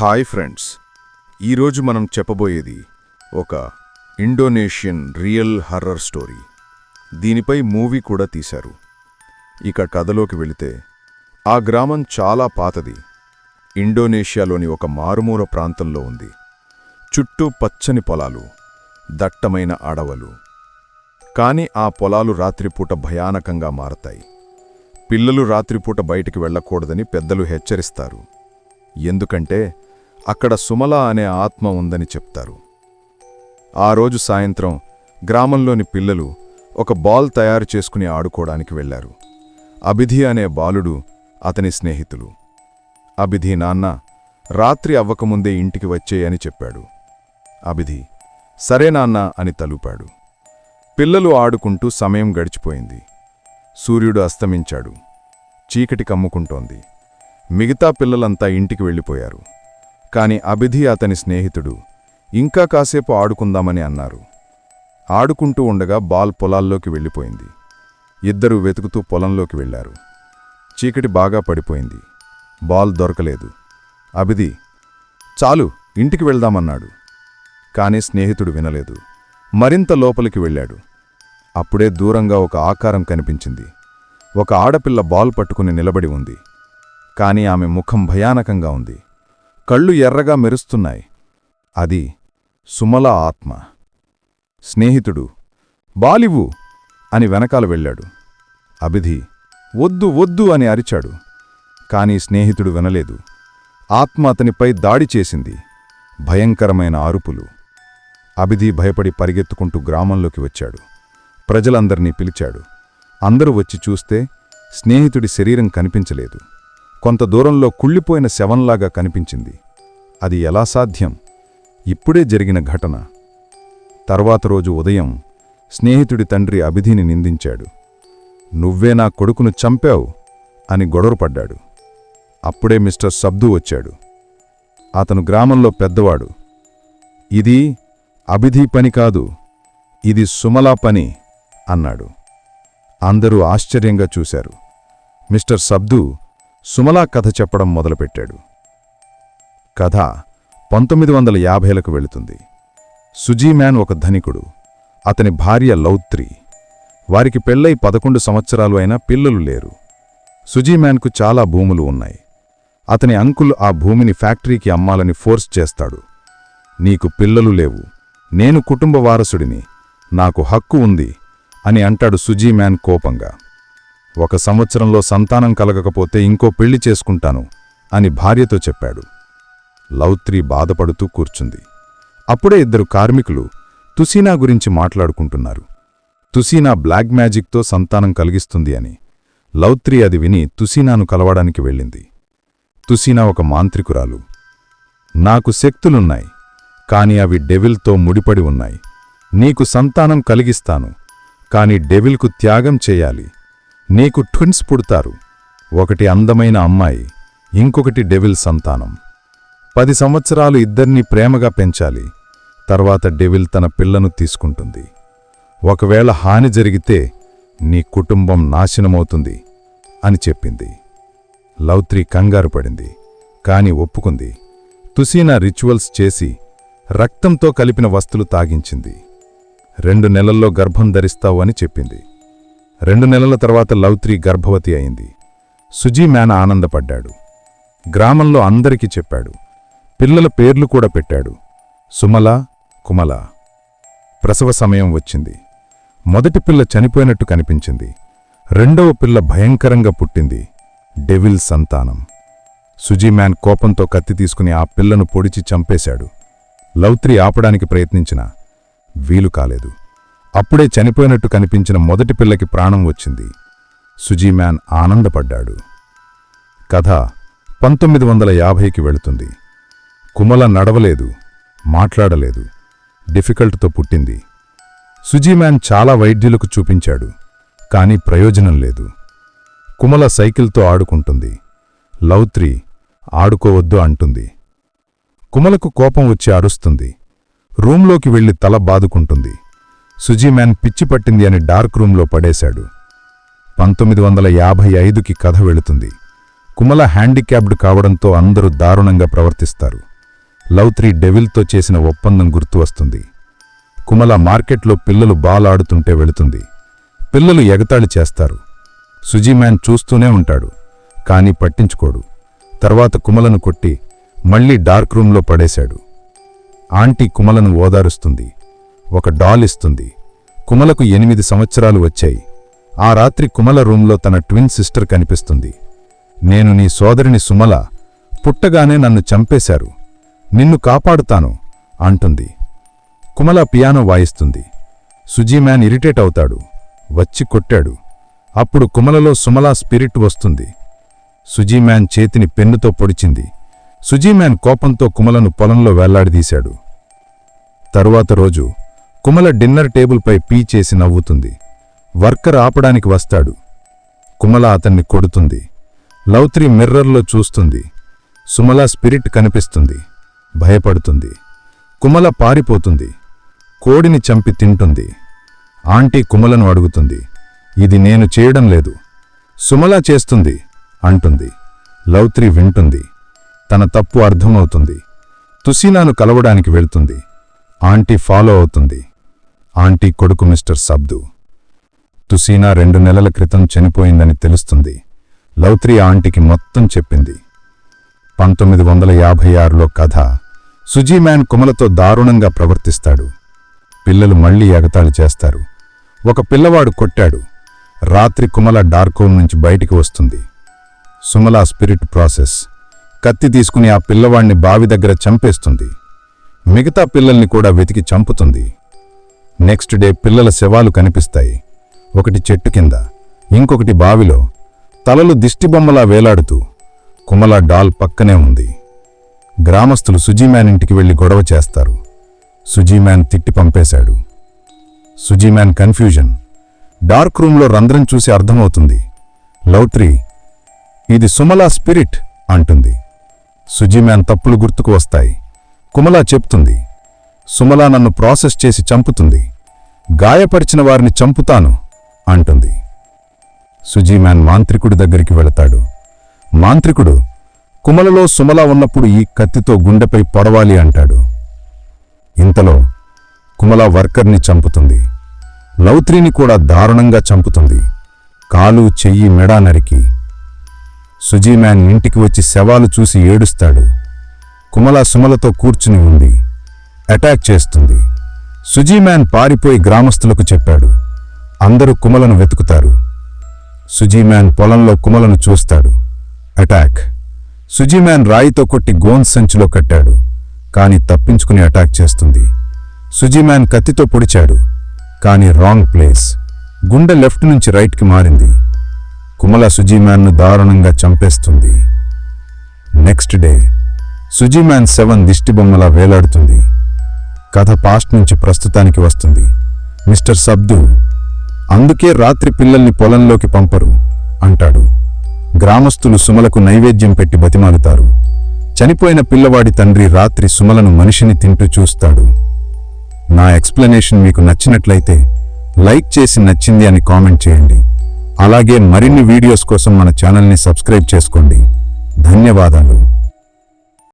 Hi friends. ఈరోజు మనం చెప్పబోయేది ఒక ఇండోనేషియన్ రియల్ హర్రర్ స్టోరీ. దీనిపై మూవీ కూడా తీశారు. ఇక కథలోకి వెళితే ఆ గ్రామం చాలా పాతది. ఇండోనేషియాలోని ఒక మారుమూల ప్రాంతంలో ఉంది. చుట్టూ పచ్చని పొలాలు దట్టమైన అడవలు. కాని ఆ పొలాలు రాత్రిపూట భయానకంగా మారతాయి. పిల్లలు రాత్రిపూట బయటికి వెళ్ళకూడదని పెద్దలు హెచ్చరిస్తారు. ఎందుకంటే అక్కడ సుమల అనే ఆత్మ ఉందని చెప్తారు. ఆ రోజు సాయంత్రం గ్రామంలోని పిల్లలు ఒక బాల్ తయారు చేసుకుని ఆడుకోవడానికి వెళ్ళారు అభిధి అనే బాలుడు అతని స్నేహితులు. అభిధి నాన్న రాత్రి అవ్వకముందే ఇంటికి వచ్చేయని చెప్పాడు. అభిధి సరే నాన్న అని తలుపాడు. పిల్లలు ఆడుకుంటూ సమయం గడిచిపోయింది. సూర్యుడు అస్తమించాడు. చీకటి కమ్ముకుంటోంది. మిగతా పిల్లలంతా ఇంటికి వెళ్ళిపోయారు. కాని అభిధి అతని స్నేహితుడు. ఇంకా కాసేపు ఆడుకుందామని అన్నారు. ఆడుకుంటూ ఉండగా బాల్ పొలాల్లోకి వెళ్ళిపోయింది. ఇద్దరూ వెతుకుతూ పొలంలోకి వెళ్ళారు చీకటి బాగా పడిపోయింది. బాల్ దొరకలేదు. అభిధి చాలు ఇంటికి వెళ్దామన్నాడు. కాని స్నేహితుడు వినలేదు. మరింత లోపలికి వెళ్ళాడు. అప్పుడే దూరంగా ఒక ఆకారం కనిపించింది. ఒక ఆడపిల్ల బాల్ పట్టుకుని నిలబడి ఉంది. కాని ఆమె ముఖం భయానకంగా ఉంది. కళ్ళు ఎర్రగా మెరుస్తున్నాయి. అది సుమల ఆత్మ. స్నేహితుడు బాలివు అని వెనకాల వెళ్ళాడు. అభిధి వద్దు వద్దు అని అరిచాడు. కాని స్నేహితుడు వినలేదు. ఆత్మ అతనిపై దాడి చేసింది. భయంకరమైన అరుపులు. అభిధి భయపడి పరిగెత్తుకుంటూ గ్రామంలోకి వచ్చాడు. ప్రజలందర్నీ పిలిచాడు. అందరూ వచ్చి చూస్తే స్నేహితుడి శరీరం కనిపించలేదు. కొంత దూరంలో కుళ్ళిపోయిన శవంలాగా కనిపించింది. అది ఎలా సాధ్యం? ఇప్పుడే జరిగిన ఘటన. తర్వాత రోజు ఉదయం స్నేహితుడి తండ్రి అభిధిని నిందించాడు. నువ్వే నా కొడుకును చంపావు అని గొడవపడ్డాడు. అప్పుడే మిస్టర్ సబ్దు వచ్చాడు. అతను గ్రామంలో పెద్దవాడు. ఇది అభిధి పని కాదు ఇది సుమలా పని అన్నాడు. అందరూ ఆశ్చర్యంగా చూశారు. మిస్టర్ సబ్దు సుమలా కథ చెప్పడం మొదలుపెట్టాడు. కథ పంతొమ్మిది వందల యాభైలకు వెళుతుంది. సుజీమ్యాన్ ఒక ధనికుడు. అతని భార్య లౌత్రి. వారికి పెళ్ళై పదకొండు సంవత్సరాలు అయినా పిల్లలు లేరు. సుజీమ్యాన్కు చాలా భూములు ఉన్నాయి. అతని అంకుల్ ఆ భూమిని ఫ్యాక్టరీకి అమ్మాలని ఫోర్స్ చేస్తాడు. నీకు పిల్లలు లేవు. నేను కుటుంబ వారసుడిని. నాకు హక్కు ఉంది అని అంటాడు సుజీమ్యాన్ కోపంగా. ఒక సంవత్సరంలో సంతానం కలగకపోతే ఇంకో పెళ్ళి చేసుకుంటాను అని భార్యతో చెప్పాడు. లౌత్రి బాధపడుతూ కూర్చుంది. అప్పుడే ఇద్దరు కార్మికులు తుసీనా గురించి మాట్లాడుకుంటున్నారు. తుసీనా బ్లాక్ మ్యాజిక్తో సంతానం కలిగిస్తుంది అని. లౌత్రి అది విని తుసీనాను కలవడానికి వెళ్ళింది. తుసీనా ఒక మాంత్రికురాలు. నాకు శక్తులున్నాయి కాని అవి డెవిల్తో ముడిపడి ఉన్నాయి. నీకు సంతానం కలిగిస్తాను కాని డెవిల్కు త్యాగం చేయాలి. నీకు ట్విన్స్ పుడతారు. ఒకటి అందమైన అమ్మాయి ఇంకొకటి డెవిల్ సంతానం. పది సంవత్సరాలు ఇద్దర్నీ ప్రేమగా పెంచాలి. తర్వాత డెవిల్ తన పిల్లను తీసుకుంటుంది. ఒకవేళ హాని జరిగితే నీ కుటుంబం నాశనమవుతుంది అని చెప్పింది. లౌత్రి కంగారు పడింది కాని ఒప్పుకుంది. తుసీనా రిచువల్స్ చేసి రక్తంతో కలిపిన వస్తులు తాగించింది. రెండు నెలల్లో గర్భం ధరిస్తావు అని చెప్పింది. రెండు నెలల తర్వాత లౌత్రి గర్భవతి అయింది. సుజీ మేన ఆనందపడ్డాడు. గ్రామంలో అందరికీ చెప్పాడు. పిల్లల పేర్లు కూడా పెట్టాడు. సుమల కుమల. ప్రసవ సమయం వచ్చింది. మొదటి పిల్ల చనిపోయినట్టు కనిపించింది. రెండవ పిల్ల భయంకరంగా పుట్టింది. డెవిల్ సంతానం. సుజీమ్యాన్ కోపంతో కత్తి తీసుకుని ఆ పిల్లను పొడిచి చంపేశాడు. లౌత్రి ఆపడానికి ప్రయత్నించినా వీలు కాలేదు. అప్పుడే చనిపోయినట్టు కనిపించిన మొదటి పిల్లకి ప్రాణం వచ్చింది. సుజీమ్యాన్ ఆనందపడ్డాడు. కథ పంతొమ్మిది వందల యాభైకి వెళుతుంది. కుమల నడవలేదు మాట్లాడలేదు డిఫికల్ట్తో పుట్టింది. సుజీమ్యాన్ చాలా వైద్యులకు చూపించాడు కాని ప్రయోజనం లేదు. కుమల సైకిల్తో ఆడుకుంటుంది. లౌత్రి ఆడుకోవద్దు అంటుంది. కుమలకు కోపం వచ్చి అరుస్తుంది. రూంలోకి వెళ్ళి తల బాదుకుంటుంది. సుజీమ్యాన్ పిచ్చి పట్టింది అని డార్క్ రూంలో పడేశాడు. పంతొమ్మిది వందల యాభై ఐదుకి కథ వెళుతుంది. కుమల హ్యాండిక్యాప్డ్ కావడంతో అందరూ దారుణంగా ప్రవర్తిస్తారు. లవ్ డెవిల్తో చేసిన ఒప్పందం గుర్తు వస్తుంది. కుమల మార్కెట్లో పిల్లలు బాలాడుతుంటే వెళుతుంది. పిల్లలు ఎగతాళి చేస్తారు. సుజీమ్యాన్ చూస్తూనే ఉంటాడు కానీ పట్టించుకోడు. తర్వాత కుమలను కొట్టి మళ్ళీ డార్క్ రూంలో పడేశాడు. ఆంటీ కుమలను ఓదారుస్తుంది. ఒక డాల్ ఇస్తుంది. కుమలకు ఎనిమిది సంవత్సరాలు వచ్చాయి. ఆ రాత్రి కుమల రూంలో తన ట్విన్ సిస్టర్ కనిపిస్తుంది. నేను నీ సోదరిని సుమల. పుట్టగానే నన్ను చంపేశారు. నిన్ను కాపాడుతాను అంటుంది. కుమల పియానో వాయిస్తుంది. సుజీమ్యాన్ ఇరిటేట్ అవుతాడు. వచ్చి కొట్టాడు. అప్పుడు కుమలలో సుమలా స్పిరిట్ వస్తుంది. సుజీమ్యాన్ చేతిని పెన్నుతో పొడిచింది. సుజీమ్యాన్ కోపంతో కుమలను పొలంలో వేలాడదీశాడు తరువాత రోజు కుమల డిన్నర్ టేబుల్పై పీ చేసి నవ్వుతుంది. వర్కర్ ఆపడానికి వస్తాడు. కుమల అతన్ని కొడుతుంది. లౌత్రి మిర్రర్లో చూస్తుంది. సుమల స్పిరిట్ కనిపిస్తుంది. భయపడుతుంది. కుమల పారిపోతుంది. కోడిని చంపి తింటుంది. ఆంటీ కుమలను అడుగుతుంది. ఇది నేను చేయడం లేదు. సుమల చేస్తుంది అంటుంది. లౌత్రి వింటుంది. తన తప్పు అర్థమవుతుంది. తుసీనాను కలవడానికి వెళ్తుంది. ఆంటీ ఫాలో అవుతుంది. ఆంటీ కొడుకు మిస్టర్ సబ్దు. తుసీనా రెండు నెలల క్రితం చనిపోయిందని తెలుస్తుంది. లౌత్రి ఆంటీకి మొత్తం చెప్పింది. పంతొమ్మిది వందల యాభై ఆరులో కథ. సుజీమ్యాన్ కుమలతో దారుణంగా ప్రవర్తిస్తాడు. పిల్లలు మళ్ళీ ఎగతాళి చేస్తారు. ఒక పిల్లవాడు కొట్టాడు. రాత్రి కుమల డార్కోమ్ నుంచి బయటికి వస్తుంది. సుమల స్పిరిట్ ప్రాసెస్. కత్తి తీసుకుని ఆ పిల్లవాణ్ణి బావి దగ్గర చంపేస్తుంది. మిగతా పిల్లల్ని కూడా వెతికి చంపుతుంది. నెక్స్ట్ డే పిల్లల శవాలు కనిపిస్తాయి. ఒకటి చెట్టు కింద ఇంకొకటి బావిలో తలలు దిష్టిబొమ్మలా వేలాడుతూ కుమల డాల్ పక్కనే ఉంది. గ్రామస్తులు సుజీమ్యాన్ ఇంటికి వెళ్ళి గొడవ చేస్తారు. సుజీమ్యాన్ తిట్టి పంపేశాడు. సుజీమ్యాన్ కన్ఫ్యూజన్. డార్క్ రూంలో రంధ్రం చూసి అర్థమవుతుంది. లౌత్రి ఇది సుమలా స్పిరిట్ అంటుంది. సుజీమ్యాన్ తప్పులు గుర్తుకు వస్తాయి. కుమలా చెప్తుంది. సుమలా నన్ను ప్రాసెస్ చేసి చంపుతుంది. గాయపరిచిన వారిని చంపుతాను అంటుంది. సుజీమ్యాన్ మాంత్రికుడి దగ్గరికి వెళతాడు. మాంత్రికుడు కుమలలో సుమల ఉన్నప్పుడు ఈ కత్తితో గుండెపై పొడవాలి అంటాడు. ఇంతలో కుమల వర్కర్ని చంపుతుంది. లౌత్రిని కూడా దారుణంగా చంపుతుంది. కాలు చెయ్యి మెడా నరికి. సుజీమ్యాన్ ఇంటికి వచ్చి శవాలు చూసి ఏడుస్తాడు. కుమల సుమలతో కూర్చుని ఉంది. అటాక్ చేస్తుంది. సుజీమ్యాన్ పారిపోయి గ్రామస్తులకు చెప్పాడు. అందరూ కుమలను వెతుకుతారు. సుజీమ్యాన్ పొలంలో కుమలను చూస్తాడు. అటాక్. సుజీమ్యాన్ రాయితో కొట్టి గోన్ సంచిలో కట్టాడు. కానీ తప్పించుకుని అటాక్ చేస్తుంది. సుజీమ్యాన్ కత్తితో పొడిచాడు. కానీ రాంగ్ ప్లేస్. గుండె లెఫ్ట్ నుంచి రైట్కి మారింది. కుమల సుజీమ్యాన్ను దారుణంగా చంపేస్తుంది. Next day. సుజీమ్యాన్ సెవెన్ దిష్టిబొమ్మలా వేలాడుతుంది. కథ పాస్ట్ నుంచి ప్రస్తుతానికి వస్తుంది. మిస్టర్ సబ్దు అందుకే రాత్రి పిల్లల్ని పొలంలోకి పంపరు అంటాడు. గ్రామస్తులు సుమలకు నైవేద్యం పెట్టి బతిమాలుతారు. చనిపోయిన పిల్లవాడి తండ్రి రాత్రి సుమలను మనిషిని తింటూ చూస్తాడు. నా ఎక్స్ప్లెనేషన్ మీకు నచ్చినట్లయితే లైక్ చేసి నచ్చింది అని కామెంట్ చేయండి. అలాగే మరిన్ని వీడియోస్ కోసం మన ఛానల్ని సబ్స్క్రైబ్ చేసుకోండి. ధన్యవాదాలు.